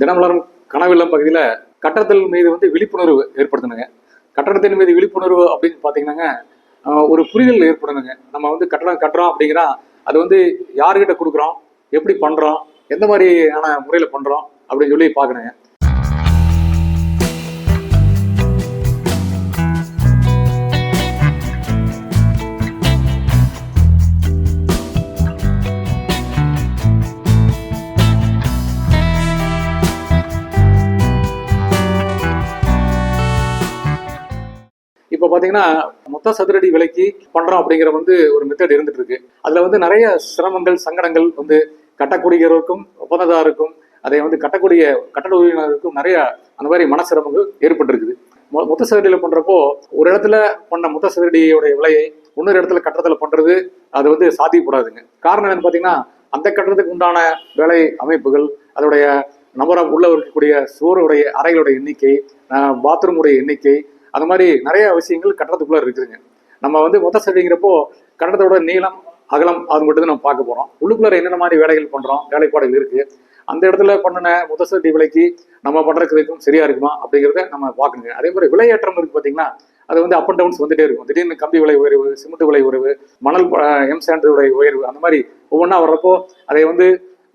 தினமலரும் கனவில்லம் பகுதியில் கட்டடத்தில் மீது வந்து விழிப்புணர்வு ஏற்படுத்தணுங்க. கட்டடத்தின் மீது விழிப்புணர்வு அப்படின்னு பார்த்தீங்கன்னாங்க ஒரு புரிதல் ஏற்படணுங்க. நம்ம வந்து கட்டடம் கட்டுறோம் அப்படிங்கிறா அது வந்து யாருக்கிட்ட கொடுக்குறோம்? எப்படி பண்ணுறோம் எந்த மாதிரியான முறையில் பண்ணுறோம் அப்படின்னு சொல்லி பார்க்கணுங்க இப்போ பார்த்தீங்கன்னா மொத்த சதுரடி விலைக்கு பண்ணுறோம் அப்படிங்கிற வந்து ஒரு மெத்தட் இருந்துட்டு இருக்கு அதில் வந்து நிறைய சிரமங்கள் சங்கடங்கள் வந்து கட்டக்கூடியவருக்கும் ஒப்பந்ததாருக்கும் அதை வந்து கட்டக்கூடிய கட்டட உரிமையாளருக்கும் நிறைய அந்த மாதிரி மன சிரமங்கள் ஏற்பட்டிருக்குது. மொ- மொத்த சதுரடியில் பண்ணுறப்போ ஒரு இடத்துல பண்ண மொத்த சதுரடியோடைய விலையை இன்னொரு இடத்துல கட்டத்தில் பண்ணுறது அது வந்து சாத்தியப்படாதுங்க. காரணம் என்னன்னு பார்த்தீங்கன்னா அந்த கட்டடத்துக்கு உண்டான வேலை அமைப்புகள் அதோடைய நபராக உள்ள இருக்கக்கூடிய சுவருடைய அறைகளுடைய எண்ணிக்கை பாத்ரூமுடைய எண்ணிக்கை அந்த மாதிரி நிறைய விஷயங்கள் கட்டடத்துக்குள்ள இருக்குதுங்க. நம்ம வந்து மொத்த சதுரடிங்கிறப்போ கட்டடத்தோட நீளம் அகலம் அது மட்டும் தான் நம்ம பார்க்க போறோம். உள்ளுக்குள்ள என்னென்ன மாதிரி வேலைகள் பண்றோம் வேலைப்பாடுகள் இருக்கு அந்த இடத்துல பண்ணின மொத்த விலைக்கு நம்ம பண்றதுக்கும் சரியா இருக்குமா அப்படிங்கிறத நம்ம பார்க்கணுங்க. அதே மாதிரி விலையேற்றம் இருக்கு பாத்தீங்கன்னா அது வந்து அப் அண்ட் டவுன்ஸ் வந்துட்டே இருக்கும். திடீர்னு கம்பி விலை உயர்வு சிமெண்ட் விலை உயர்வு மணல் எம் எம் சாண்டுடைய உயர்வு அந்த மாதிரி ஒவ்வொன்றா வர்றப்போ அதை வந்து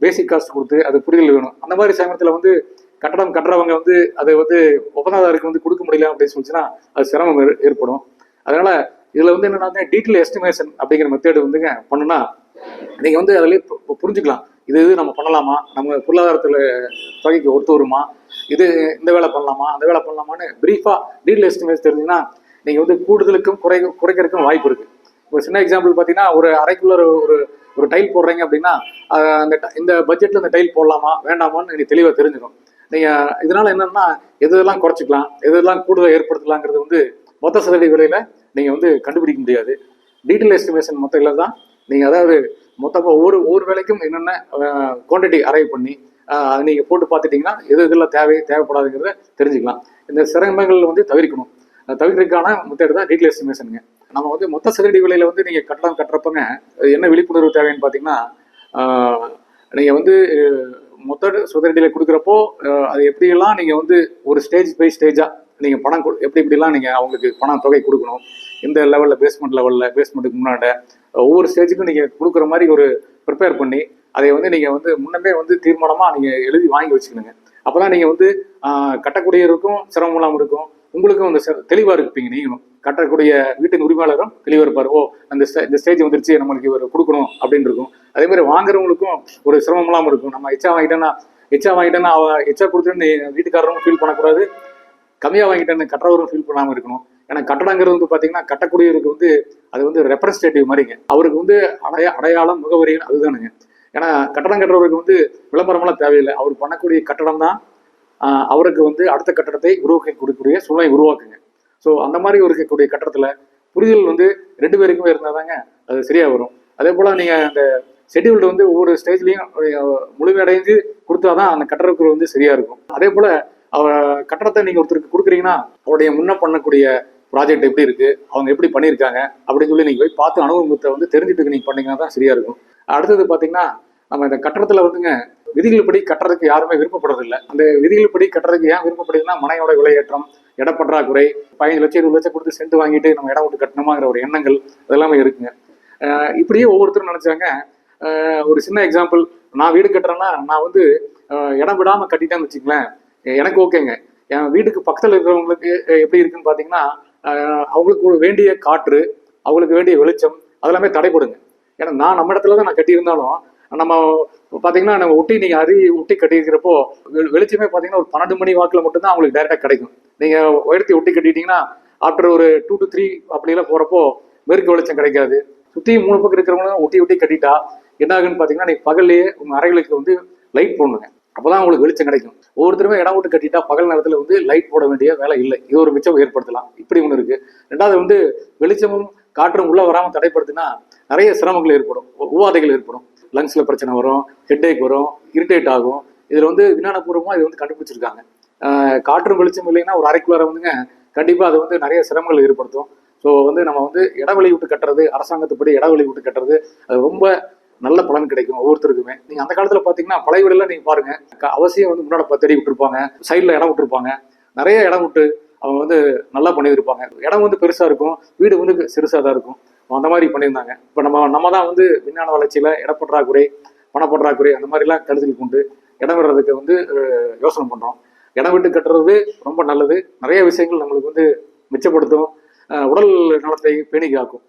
பேசிக் காஸ்ட் கொடுத்து அது புரிதல் வேணும். அந்த மாதிரி சமயத்தில் வந்து கட்டணம் கட்டுறவங்க வந்து அதை வந்து ஒப்பந்ததாருக்கு வந்து கொடுக்க முடியல அப்படின்னு சொல்லிச்சுன்னா அது சிரமம் ஏற்படும். அதனால இதுல வந்து என்னன்னா டீட்டெயில் எஸ்டிமேஷன் அப்படிங்கிற மெத்தேடு வந்துங்க பண்ணுனா நீங்க வந்து அதுலயே பு- புரிஞ்சுக்கலாம். இது இது நம்ம பண்ணலாமா? நம்ம பொருளாதாரத்துல தொகைக்கு ஒத்து வருமா? இது இந்த வேலை பண்ணலாமா? அந்த வேலை பண்ணலாமான்னு பிரீஃபா டீட்டெயில் எஸ்டிமேஷன் தெரிஞ்சுன்னா நீங்க வந்து கூடுதலுக்கும் குறை குறைக்கிறதுக்கும் வாய்ப்பு இருக்கு. இப்போ சின்ன எக்ஸாம்பிள் பார்த்தீங்கன்னா ஒரு அரைக்குள்ள ஒரு ஒரு ஒரு டைல் போடுறீங்க அப்படின்னா அந்த இந்த பட்ஜெட்ல இந்த டைல் போடலாமா? வேண்டாமான்னு எனக்கு தெளிவாக தெரிஞ்சிடும் நீங்கள் இதனால் என்னென்னா எது எதெல்லாம் குறைச்சிக்கலாம் எது கூடுதல் ஏற்படுத்தலாங்கிறது வந்து மொத்த சதவீத விலையில் நீங்கள் வந்து கண்டுபிடிக்க முடியாது. டீட்டெயில் எஸ்டிமேஷன் மொத்த இல்லை தான் நீங்கள் அதாவது மொத்தமாக ஒவ்வொரு ஒவ்வொரு வேலைக்கும் என்னென்ன குவான்டிட்டி அரைவ் பண்ணி அதை நீங்கள் போட்டு பார்த்துட்டிங்கன்னா எது இதெல்லாம் தேவை தேவைப்படாதுங்கிறத தெரிஞ்சுக்கலாம். இந்த சிரமங்கள் வந்து தவிர்க்கணும். அதை தவிர்க்கிறதுக்கான மெத்தட் தான் டீட்டெயில் எஸ்டிமேஷனுங்க நம்ம வந்து மொத்த சதுரடி விலையில் வந்து நீங்கள் கட்டணம் கட்டுறப்பங்க என்ன விழிப்புணர்வு தேவைன்னு பார்த்தீங்கன்னா நீங்கள் வந்து மொத்த சதுரடியில கொடுக்குறப்போ அது எப்படியெல்லாம் நீங்கள் வந்து ஒரு ஸ்டேஜ் பை ஸ்டேஜாக நீங்கள் பணம் கொடு- எப்படி எப்படிலாம் நீங்கள் அவங்களுக்கு பணம் தொகை கொடுக்கணும் இந்த லெவலில் பேஸ்மெண்ட் லெவலில் பேஸ்மெண்ட்டுக்கு முன்னாடி ஒவ்வொரு ஸ்டேஜுக்கும் நீங்கள் கொடுக்குற மாதிரி ஒரு ப்ரிப்பேர் பண்ணி அதை வந்து நீங்கள் வந்து முன்னமே வந்து தீர்மானமாக நீங்கள் எழுதி வாங்கி வச்சுக்கணுங்க. அப்பதான் நீங்கள் வந்து கட்டக்கூடியவருக்கும் சிரமம் இல்லாமல் இருக்கும் உங்களுக்கும் அந்த தெளிவாக இருப்பீங்க நீங்களும். கட்டக்கூடிய வீட்டின் உரிமையாளரும் தெளிவாக இருப்பார். ஓ அந்த ஸ்டே- இந்த ஸ்டேஜ் வந்துருச்சு நம்மளுக்கு இவர் கொடுக்கணும் அப்படின்னு இருக்கும். அதே மாதிரி வாங்குறவங்களுக்கும் ஒரு சிரமம் இல்லாமல் இருக்கும். நம்ம எச்சா வாங்கிட்டேன்னா எச்சா வாங்கிட்டேன்னா அவ எச்சா கொடுத்துட்டு வீட்டுக்காரரும் ஃபீல் பண்ணக்கூடாது. கம்மியாக வாங்கிட்டேன்னு கட்டுறவரும் ஃபீல் பண்ணாமல் இருக்கணும். ஏன்னா கட்டடங்கிறது வந்து பார்த்தீங்கன்னா கட்டக்கூடியவருக்கு வந்து அது வந்து ரெப்ரஸன்டேட்டிவ் மாதிரிங்க. அவருக்கு வந்து அடைய அடையாளம் முகவரி அதுதானுங்க. ஏன்னா கட்டடம் கட்டுறவருக்கு வந்து விளம்பரமெல்லாம் தேவையில்லை. அவர் பண்ணக்கூடிய கட்டடம் தான் அவருக்கு வந்து அடுத்த கட்டடத்தை உருவாக்கக்கூடிய சூழ்நிலை உருவாக்குங்க. ஸோ அந்த மாதிரி இருக்கக்கூடிய கட்டடத்துல புரிதல் வந்து ரெண்டு பேருக்குமே இருந்தால் தாங்க அது சரியாக வரும். அதே போல் நீங்கள் அந்த ஷெட்யூல்டு வந்து ஒவ்வொரு ஸ்டேஜ்லையும் முழுமையடைஞ்சு கொடுத்தாதான் அந்த கட்டடக்குழு வந்து சரியாக இருக்கும். அதே போல் அவர் கட்டடத்தை நீங்கள் ஒருத்தருக்கு கொடுக்குறீங்கன்னா அவருடைய முன்ன பண்ணக்கூடிய ப்ராஜெக்ட் எப்படி இருக்குது அவங்க எப்படி பண்ணியிருக்காங்க அப்படின்னு சொல்லி நீங்கள் போய் பார்த்து அனுபவத்தை வந்து தெரிஞ்சுட்டு நீங்கள் பண்ணீங்கன்னா தான் சரியாக இருக்கும். அடுத்தது பார்த்தீங்கன்னா நம்ம இந்த கட்டடத்துல வந்துங்க விதிகள் படி கட்டுறதுக்கு யாருமே விருப்பப்படுறதில்லை. அந்த விதிகள் படி கட்டுறதுக்கு ஏன் விருப்பப்படுதுன்னா மனையோட விலையேற்றம் இடப்பற்றாக்குறை பதினஞ்சு லட்சம் இருபது லட்சம் கொடுத்து சென்ட் வாங்கிட்டு நம்ம இடம் விட்டு கட்டணுமாங்கிற ஒரு எண்ணங்கள் அதெல்லாமே இருக்குங்க. இப்படியே ஒவ்வொருத்தரும் நினைச்சாங்க. ஒரு சின்ன எக்ஸாம்பிள் நான் வீடு கட்டுறேன்னா நான் வந்து இடம் விடாமல் கட்டிட்டேன்னு வச்சுங்களேன் எனக்கு ஓகேங்க. என் வீட்டுக்கு பக்கத்தில் இருக்கிறவங்களுக்கு எப்படி இருக்குன்னு பார்த்தீங்கன்னா அவங்களுக்கு வேண்டிய காற்று அவங்களுக்கு வேண்டிய வெளிச்சம் அதெல்லாமே தடைப்படுங்க ஏன்னா நான் நம்ம இடத்துல தான் நான் கட்டியிருந்தாலும் நம்ம பார்த்தீங்கன்னா நம்ம ஒட்டி நீங்கள் அரி ஒட்டி கட்டியிருக்கிறப்போ வெளிச்சமே பார்த்தீங்கன்னா ஒரு பன்னெண்டு மணி வாக்கில் மட்டும்தான் அவங்களுக்கு டேரெக்டாக கிடைக்கும். நீங்கள் உயர்த்தி ஒட்டி கட்டிட்டீங்கன்னா ஆஃப்டர் ஒரு டூ டு த்ரீ அப்படிலாம் போகிறப்போ மேற்கு வெளிச்சம் கிடைக்காது. சுற்றி மூணு பக்கம் இருக்கிறவங்களும் ஒட்டி ஒட்டி கட்டிட்டா என்ன ஆகுன்னு பார்த்தீங்கன்னா நீங்கள் பகல்லையே உங்கள் அறைகளுக்கு வந்து லைட் போடணுங்க. அப்பதான் உங்களுக்கு வெளிச்சம் கிடைக்கும். ஒவ்வொருத்தருமே இடம் விட்டு கட்டிட்டா பகல் நேரத்தில் வந்து லைட் போட வேண்டிய வேலை இல்லை. இது ஒரு மிச்சம் ஏற்படுத்தலாம். இப்படி ஒன்று இருக்குது ரெண்டாவது வந்து வெளிச்சமும் காற்றும் உள்ளே வராமல் தடைப்படுத்தினா நிறைய சிரமங்கள் ஏற்படும். உவாதைகள் உபாதைகள் ஏற்படும். லங்ஸில் பிரச்சனை வரும் ஹெட்ஏக் வரும் இரிட்டேட் ஆகும். இதில் வந்து விஞ்ஞானபூர்வமாக இது வந்து கண்டுபிடிச்சிருக்காங்க. காற்று காற்றும் வெளிச்சம் இல்லைன்னா ஒரு அரைக்குள்ளார வந்துங்க கண்டிப்பாக அது வந்து நிறைய சிரமங்கள் ஏற்படுத்தும். ஸோ வந்து நம்ம வந்து இடவெளி விட்டு கட்டுறது அரசாங்கத்துப்படி இடைவெளி விட்டு கட்டுறது அது ரொம்ப நல்ல பலன் கிடைக்கும் ஒவ்வொருத்தருக்குமே. நீங்கள் அந்த காலத்தில் பார்த்தீங்கன்னா பழைய வீடுல நீங்கள் பாருங்க அவசியம் வந்து முன்னாடி தேடி விட்டுருப்பாங்க சைடில் இடம் விட்டுருப்பாங்க. நிறைய இடம் விட்டு அவங்க வந்து நல்லா பண்ணியிருப்பாங்க. இடம் வந்து பெருசாக இருக்கும் வீடு வந்து சிறுசாக தான் இருக்கும். அந்த மாதிரி பண்ணியிருந்தாங்க. இப்போ நம்ம நம்ம தான் வந்து விஞ்ஞான வளர்ச்சியில் இடப்பற்றாக்குறை பணப்பற்றாக்குறை அந்த மாதிரிலாம் கருத்தில் கொண்டு இடம் விடுறதுக்கு வந்து யோசனை பண்ணுறோம் இடம் விட்டு கட்டுறது ரொம்ப நல்லது. நிறைய விஷயங்கள் நம்மளுக்கு வந்து மிச்சப்படுத்தும். உடல் நலத்தை பேணி காக்கும்